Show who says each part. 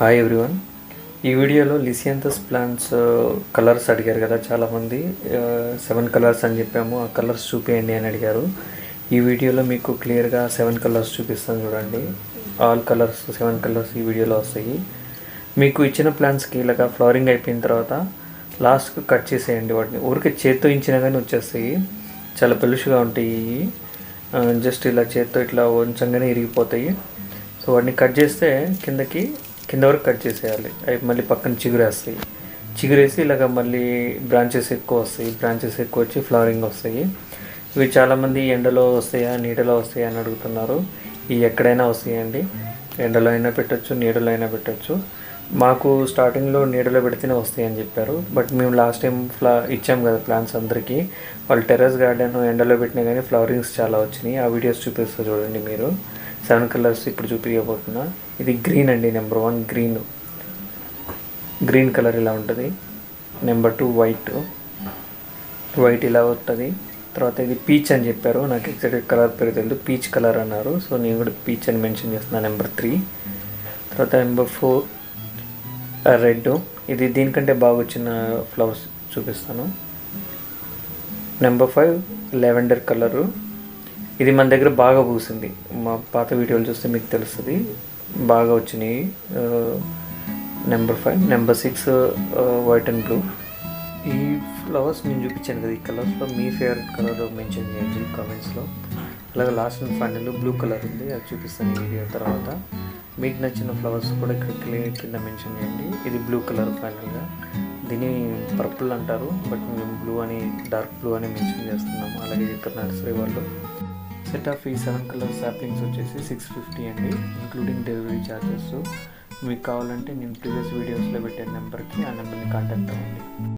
Speaker 1: Hi everyone ఈ వీడియోలో లిసియంతస్ plants uh, colours అడిగారు కదా చాలామంది. Uh, సెవెన్ కలర్స్ అని చెప్పాము. ఆ కలర్స్ చూపించండి అని అడిగారు. ఈ వీడియోలో మీకు క్లియర్గా సెవెన్ కలర్స్ చూపిస్తాను చూడండి. ఆల్ కలర్స్ సెవెన్ కలర్స్ ఈ వీడియోలో వస్తాయి. మీకు ఇచ్చిన ప్లాంట్స్కి ఇలాగా ఫ్లవరింగ్ అయిపోయిన తర్వాత లాస్ట్కి కట్ చేసేయండి వాటిని. ఊరికే చేత్తో ఇచ్చినా కానీ వచ్చేస్తాయి. చాలా పెలుషుగా ఉంటాయి. Uh, జస్ట్ ఇలా చేత్తో ఇట్లా ఉంచంగానే ఇరిగిపోతాయి. సో వాటిని కట్ చేస్తే కిందకి కింద వరకు కట్ చేసేయాలి. అవి మళ్ళీ పక్కన చిగురేస్తాయి. చిగురేసి ఇలాగ మళ్ళీ బ్రాంచెస్ ఎక్కువ వస్తాయి. బ్రాంచెస్ ఎక్కువ వచ్చి ఫ్లవరింగ్ వస్తాయి. ఇవి చాలామంది ఎండలో వస్తాయా నీడలో వస్తాయా అని అడుగుతున్నారు. ఇవి ఎక్కడైనా వస్తాయండి. ఎండలో అయినా పెట్టచ్చు నీడలో అయినా పెట్టచ్చు. మాకు స్టార్టింగ్లో నీడలో పెడితేనే వస్తాయి అని చెప్పారు. బట్ మేము లాస్ట్ టైం ఫ్లా ఇచ్చాం కదా ప్లాంట్స్ అందరికీ. వాళ్ళు టెర్రస్ గార్డెన్ ఎండలో పెట్టినా కానీ ఫ్లవరింగ్స్ చాలా వచ్చినాయి. ఆ వీడియోస్ చూపిస్తారు చూడండి మీరు. సెవెన్ కలర్స్ ఇప్పుడు చూపించబోతున్నా. ఇది గ్రీన్ అండి number one green. Green colour ఇలా ఉంటుంది. Number two white. వైట్ ఇలా ఉంటుంది తర్వాత ఇది పీచ్ అని చెప్పారు. నాకు ఎగ్జాక్ట్ కలర్ పేరు తెలియదు పీచ్ కలర్ అన్నారు. సో నేను కూడా పీచ్ అని మెన్షన్ చేస్తున్నాను నెంబర్ త్రీ. తర్వాత నెంబర్ ఫోర్ రెడ్. ఇది దీనికంటే బాగా వచ్చిన ఫ్లవర్స్ చూపిస్తాను. Number five lavender colour. ఇది మన దగ్గర బాగా పూసింది మా పాత వీడియోలు చూస్తే మీకు తెలుస్తుంది. బాగా వచ్చినాయి. Number five number six white and blue ఈ ఫ్లవర్స్ నేను చూపించాను కదా ఈ కలర్స్లో మీ ఫేవరెట్ కలర్ మెన్షన్ చేయండి కామెంట్స్లో అలాగే last and final blue colour ఉంది అది చూపిస్తాను ఈ వీడియో తర్వాత. మీకు నచ్చిన ఫ్లవర్స్ కూడా ఇక్కడ క్లియర్ కింద మెన్షన్ చేయండి. ఇది బ్లూ కలర్ ఫైనల్గా దీన్ని పర్పుల్ అంటారు బట్ మేము బ్లూ అని డార్క్ బ్లూ అని మెన్షన్ చేస్తున్నాము. అలాగే ఇక్కడ నర్సరీ వాళ్ళు. సెట్ ఆఫ్ ఈ సెవెన్ కలర్ సాప్లింగ్స్ వచ్చేసి సిక్స్ ఫిఫ్టీ అండి ఇంక్లూడింగ్ డెలివరీ ఛార్జెస్ మీకు కావాలంటే నేను ప్రీవియస్ వీడియోస్లో పెట్టే నెంబర్కి ఆ నెంబర్ని కాంటాక్ట్ అవ్వండి.